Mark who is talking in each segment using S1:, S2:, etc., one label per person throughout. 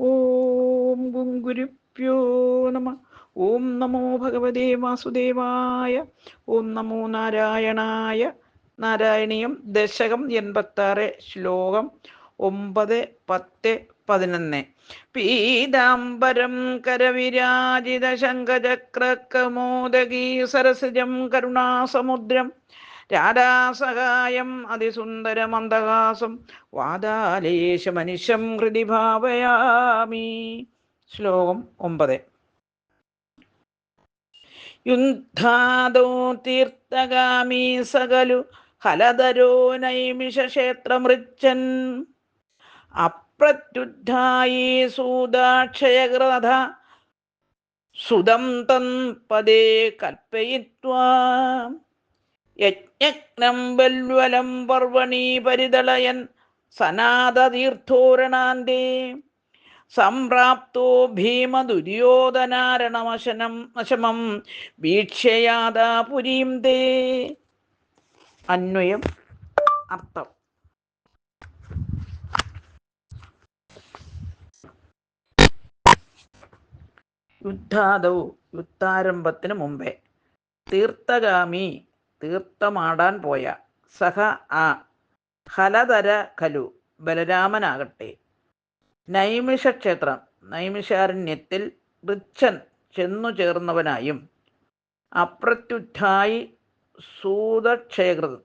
S1: ഓം ഗുരുഭ്യോ നമ. ഓം നമോ ഭഗവതേ വാസുദേവായ. ഓം നമോ നാരായണായ. നാരായണീയം ദശകം എൺപത്താറ് ശ്ലോകം ഒമ്പത് പത്ത് പതിനൊന്ന്. പീതാംബരം കരവിരാജിത ശങ്കചക്രകമോദകീ സരസജം കരുണാസമുദ്രം രാധാസഹായം അതിസുന്ദരമന്ദഹാസം. മനുഷ്യം ഹൃദി ഭാവയാമി. ശ്ലോകം ഒമ്പത്. യുദ്ധാദോ തീർത്ഥഗാമി സകലു ഹലധരോ നൈമിഷക്ഷേത്രമൃച്ഛൻ അപ്രത്യുദ്ധായി സൂതാക്ഷയകൃത സുതം തൻ പദേ കൽപ്പയിത്വാ. യജ്ഞഗ്നം ബൽവലം പർവണി പരിതളയൻ സനാതീർത്ഥോരണാന്തേ സംപ്രാപ്തോ ഭീമദുര്യോധനാരണമശനം നശമം വീക്ഷ്യയാതാ പുരീം തേ. അന്വയം. അർത്ഥം. യുദ്ധാദവും യുദ്ധാരംഭത്തിന് മുമ്പേ. തീർത്ഥഗാമി തീർത്ഥമാടാൻ പോയ സഹ ആ ഹലധര ഖലു ബലരാമനാകട്ടെ. നൈമിഷ ക്ഷേത്രം നൈമിഷാരണ്യത്തിൽ ഋച്ഛൻ ചെന്നു ചേർന്നവനായും അപ്രത്യുദ്ധായി സൂതക്ഷേകൃത്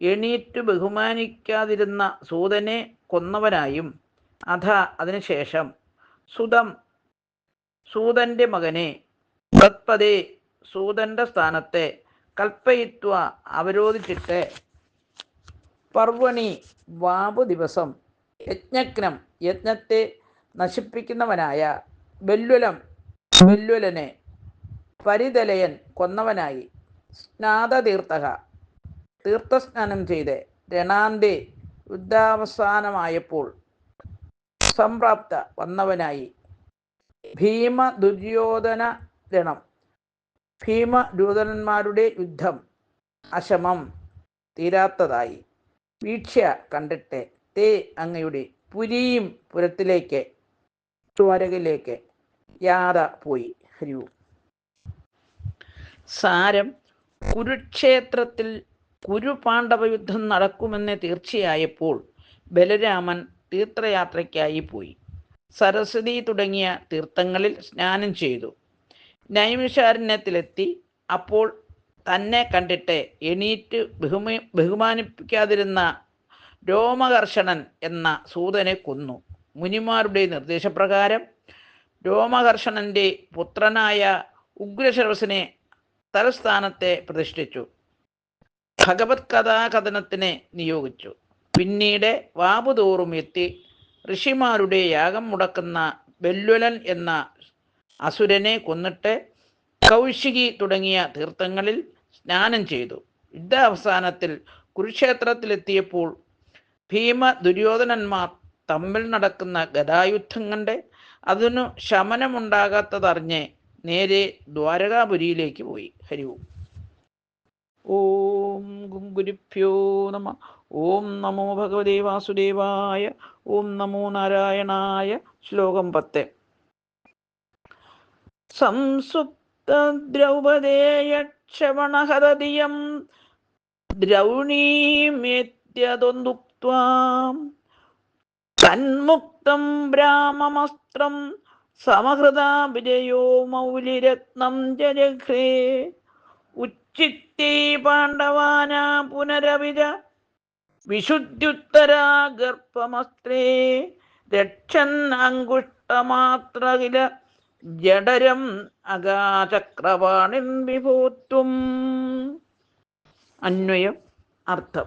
S1: എണീറ്റു ബഹുമാനിക്കാതിരുന്ന സൂതനെ കൊന്നവനായും അധ അതിനുശേഷം സുതം സൂതന്റെ മകനെ തത്പതേ സൂതന്റെ സ്ഥാനത്തെ കൽപ്പയിത്വ അവരോധിച്ചിട്ട് പർവണി വാപു ദിവസം യജ്ഞഗ്നം യജ്ഞത്തെ നശിപ്പിക്കുന്നവനായ ബെല്ലുലം ബല്വലനെ പരിതലയൻ കൊന്നവനായി. സ്നാതതീർത്ഥക. തീർത്ഥസ്നാനം ചെയ്ത് രണാന്തി യുദ്ധാവസാനമായപ്പോൾ സംപ്രാപ്ത വന്നവനായി. ഭീമ ദുര്യോധന രണം. ഭീമ ദൂതന്മാരുടെ യുദ്ധം അശമം തീരാത്തതായി. വീക്ഷ കണ്ടിട്ട് തേ അങ്ങയുടെ പുരിയും പുരത്തിലേക്ക് ദ്വാരകയിലേക്ക് യാത പോയി. ഹരിവു. സാരം കുരുക്ഷേത്രത്തിൽ കുരുപാണ്ഡവ യുദ്ധം നടക്കുമെന്ന് തീർച്ചയായപ്പോൾ ബലരാമൻ തീർത്ഥയാത്രയ്ക്കായി പോയി. സരസ്വതി തുടങ്ങിയ തീർത്ഥങ്ങളിൽ സ്നാനം ചെയ്തു. നൈമിഷാരണ്യത്തിലെത്തി. അപ്പോൾ തന്നെ കണ്ടിട്ട് എണീറ്റ് ബഹുമി ബഹുമാനിപ്പിക്കാതിരുന്ന രോമകർഷണൻ എന്ന സൂതനെ കൊന്നു. മുനിമാരുടെ നിർദ്ദേശപ്രകാരം രോമകർഷണന്റെ പുത്രനായ ഉഗ്രശരവസിനെ തലസ്ഥാനത്തെ പ്രതിഷ്ഠിച്ചു. ഭഗവത് കഥാകഥനത്തിനെ നിയോഗിച്ചു. പിന്നീട് വാപുതോറും എത്തി ഋഷിമാരുടെ യാഗം മുടക്കുന്ന ബെല്ലുലൻ എന്ന അസുരനെ കൊന്നിട്ട് കൗശികി തുടങ്ങിയ തീർത്ഥങ്ങളിൽ സ്നാനം ചെയ്തു. യുദ്ധാവസാനത്തിൽ കുരുക്ഷേത്രത്തിലെത്തിയപ്പോൾ ഭീമ ദുര്യോധനന്മാർ തമ്മിൽ നടക്കുന്ന ഗതായുദ്ധം കണ്ട് അതിനു ശമനമുണ്ടാകാത്തതറിഞ്ഞ് നേരെ ദ്വാരകാപുരിയിലേക്ക് പോയി. ഹരിവും ഓം. ഗുരുഭ്യോ നമ. ഓം നമോ ഭഗവതേ വാസുദേവായ. ഓം നമോ നാരായണായ. ശ്ലോകം പത്ത്. സംസുപ്ത ദ്രൗപദേയക്ഷവണഹരതിയം ദ്രൗണീമേത്യതൊന്തുക്വാം തന്മുക്തം ബ്രാഹ്മമസ്ത്രം സമഹൃതാഭിജയോ മൗലിരത്നം ജജഘ്രേ. ഉച്ചിത്തേ പാണ്ഡവാന പുനരവിജ വിശുദ്ധ്യുത്തരാ ഗർഭമസ്ത്രേ. രക്ഷൻ അങ്കുഷ്ടമാത്രകില ജഡരം അഗാചക്രവാണിൻ വിഭൂത്വം അന്വയം അർത്ഥം.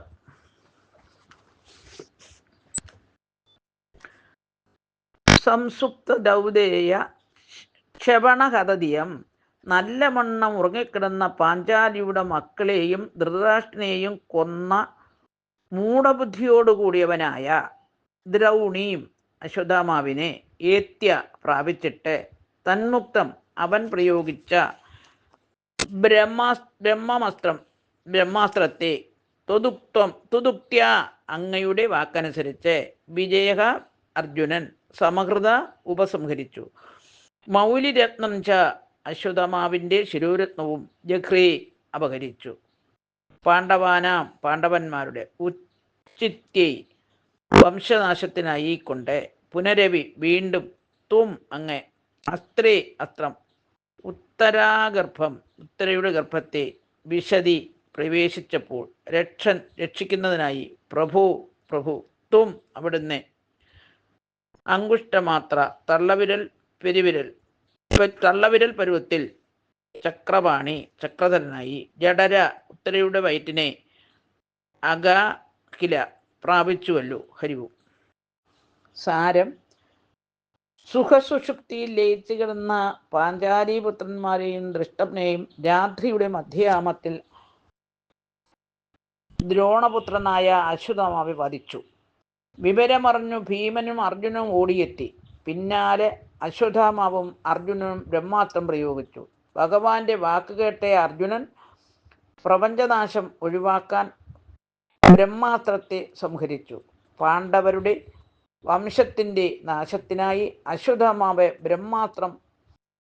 S1: സംസുപ്ത ദൗദേയ ക്ഷപണഹതതിയം നല്ലവണ്ണം ഉറങ്ങിക്കിടന്ന പാഞ്ചാലിയുടെ മക്കളെയും ധൃതരാഷ്ട്രനെയും കൊന്ന മൂടബുദ്ധിയോടുകൂടിയവനായ ദ്രൗണിയും അശ്വതാമാവിനെ ഏത്യ പ്രാപിച്ചിട്ട് തന്മുക്തം അവൻ പ്രയോഗിച്ച ബ്രഹ്മാ ബ്രഹ്മമസ്ത്രം ബ്രഹ്മാസ്ത്രത്തെ തൊതുക്തം തുതുക്യ അങ്ങയുടെ വാക്കനുസരിച്ച് വിജയ അർജുനൻ സമഹൃത ഉപസംഹരിച്ചു. മൗലിരത്നം ച അശ്വതമാവിന്റെ ശിരോരത്നവും ജഹ്രി അപഹരിച്ചു. പാണ്ഡവാനാം പാണ്ഡവന്മാരുടെ ഉച്ചിത്യെ വംശനാശത്തിനായി കൊണ്ട് പുനരവി വീണ്ടും തും അങ്ങ് അസ്ത്രേ അസ്ത്രം ഉത്തരാഗർഭം ഉത്തരയുടെ ഗർഭത്തെ വിശതി പ്രവേശിച്ചപ്പോൾ രക്ഷൻ രക്ഷിക്കുന്നതിനായി പ്രഭു പ്രഭു തും അവിടുന്ന് അങ്കുഷ്ടമാത്ര തള്ളവിരൽ പെരുവിരൽ തള്ളവിരൽ പരുവത്തിൽ ചക്രപാണി ചക്രധരനായി ജഡര ഉത്തരയുടെ വയറ്റിനെ അഗാഖില പ്രാപിച്ചുവല്ലോ ഹരിവു. സാരം സുഖസുഷുപ്തിയിൽ ലയിച്ചു കിടന്ന പാഞ്ചാലീപുത്രന്മാരെയും ദൃഷ്ടപ്നെയും രാത്രിയുടെ മധ്യയാമത്തിൽ ദ്രോണപുത്രനായ അശ്വതമാവി വധിച്ചു. വിവരമറിഞ്ഞു ഭീമനും അർജുനും ഓടിയെത്തി. പിന്നാലെ അശ്വത്ഥാമാവും അർജുനനും ബ്രഹ്മാസ്ത്രം പ്രയോഗിച്ചു. ഭഗവാന്റെ വാക്ക് കേട്ട അർജുനൻ പ്രപഞ്ചനാശം ഒഴിവാക്കാൻ ബ്രഹ്മാസ്ത്രത്തെ സംഹരിച്ചു. പാണ്ഡവരുടെ വംശത്തിന്റെ നാശത്തിനായി അശ്വതമാവ് ബ്രഹ്മാത്രം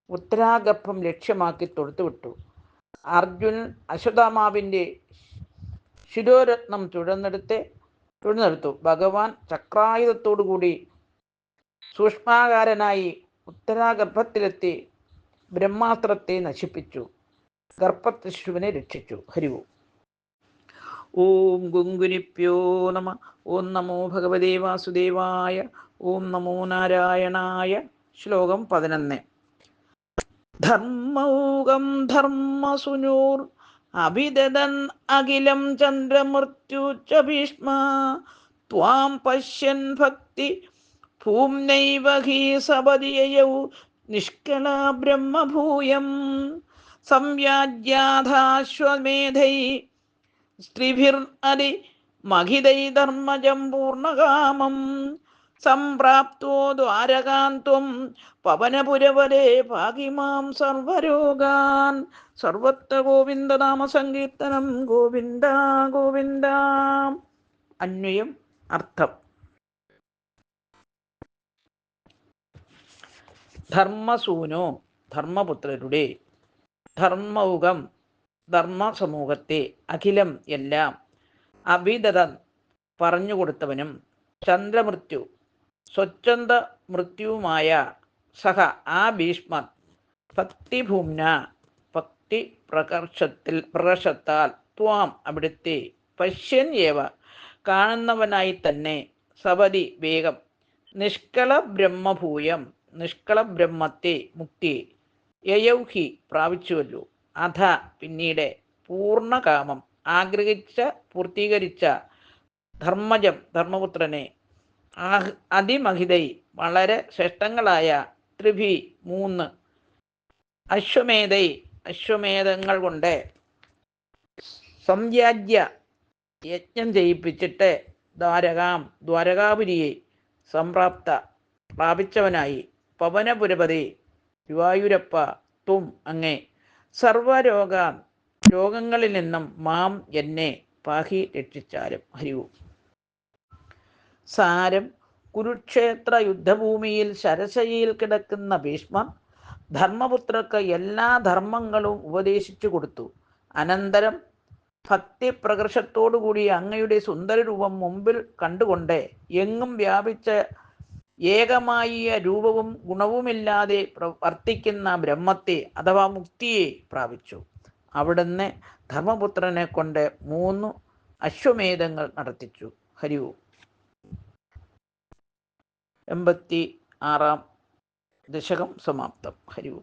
S1: ഉത്തരാഗർഭം ലക്ഷ്യമാക്കി തൊടുത്തുവിട്ടു അർജുനൻ അശ്വതമാവിന്റെ ശിരോരത്നം തുടർന്നെടുത്ത് തുടർന്നെടുത്തു. ഭഗവാൻ ചക്രായുധത്തോടുകൂടി സൂക്ഷ്മാകാരനായി ഉത്തരാഗർഭത്തിലെത്തി ബ്രഹ്മാസ്ത്രത്തെ നശിപ്പിച്ചു. ഗർഭശിശുവിനെ രക്ഷിച്ചു. ഹരിവു. ഓം ഗുങ്കുനിപ്യോ നമ. ഓം നമോ ഭഗവതേ വാസുദേവായ. ഓം നമോ നാരായണായ. ശ്ലോകം പതിനൊന്ന്. ധർമ്മൗകം ധർമ്മസുനൂർ. അഭിദദൻ അഖിലം ചന്ദ്രമൃത്യു ഭീഷ്മ. ത്വാം പശ്യൻ ഭക്തി. ഭൂംനൈവ ഹി സപതിയയൗ നിഷ്കള ബ്രഹ്മഭൂയം. സംയാജ്യാധാശ്വമേധൈ സ്ത്രീഭിർ അരി മഹിതൈ ധർമ്മജം പൂർണകാമം സംപ്രാപ്തോ ദ്വാരകാന്ത്വം പവനപുരവരെ ഭാഗിമാം സർവരോഗാൻ. സർവത്ര ഗോവിന്ദനാമ സങ്കീർത്തനം ഗോവിന്ദ ഗോവിന്ദ. അന്വയം അർത്ഥം. ധർമ്മസൂനോ ധർമ്മപുത്രരുടെ ധർമ്മൗകം ധർമ്മസമൂഹത്തെ അഖിലം എല്ലാം അഭിദതം പറഞ്ഞുകൊടുത്തവനും ചന്ദ്രമൃത്യു സ്വച്ഛന്ത മൃത്യുവുമായ സഹ ആ ഭീഷ്മ ഭക്തിഭൂമ്ന ഭക്തി പ്രകർഷത്തിൽ പ്രകർഷത്താൽ ത്വാം അവിടുത്തെ പശ്യൻ ഏവ കാണുന്നവനായി തന്നെ സപതി വേഗം നിഷ്കള ബ്രഹ്മഭൂയം നിഷ്കള ബ്രഹ്മത്തെ മുക്തി യയൗഹി പ്രാപിച്ചുവല്ലോ. അധ പിന്നീട് പൂർണകാമം ആഗ്രഹിച്ച പൂർത്തീകരിച്ച ധർമ്മജം ധർമ്മപുത്രനെ അതിമഹിതൈ വളരെ ശ്രേഷ്ഠങ്ങളായ ത്രിഭി മൂന്ന് അശ്വമേധൈ അശ്വമേധങ്ങൾ കൊണ്ട് സംയാജ്യ യജ്ഞം ചെയ്യിപ്പിച്ചിട്ട് ദ്വാരകാം ദ്വാരകാപുരിയെ സംപ്രാപ്ത പ്രാപിച്ചവനായി. പവനപുരപതി ഗുരുവായൂരപ്പ തും അങ്ങേ സർവരോഗ രോഗങ്ങളിൽ നിന്നും മാം എന്നെ പാഹി രക്ഷിച്ചാലും. ഹരിവു സാരം കുരുക്ഷേത്ര യുദ്ധഭൂമിയിൽ ശരശയിൽ കിടക്കുന്ന ഭീഷ്മർ ധർമ്മപുത്രക്ക് എല്ലാ ധർമ്മങ്ങളും ഉപദേശിച്ചു കൊടുത്തു. അനന്തരം ഭക്തി പ്രകർഷത്തോടുകൂടി അങ്ങയുടെ സുന്ദര രൂപം മുമ്പിൽ കണ്ടുകൊണ്ട് എങ്ങും വ്യാപിച്ച ഏകമായ രൂപവും ഗുണവുമില്ലാതെ പ്രവർത്തിക്കുന്ന ബ്രഹ്മത്തെ അഥവാ മുക്തിയെ പ്രാപിച്ചു. അവിടുന്ന് ധർമ്മപുത്രനെ കൊണ്ട് മൂന്ന് അശ്വമേധങ്ങൾ നടത്തിച്ചു. ഹരി ഹരിവു എൺപത്തി ആറാം ദശകം സമാപ്തം. ഹരിവു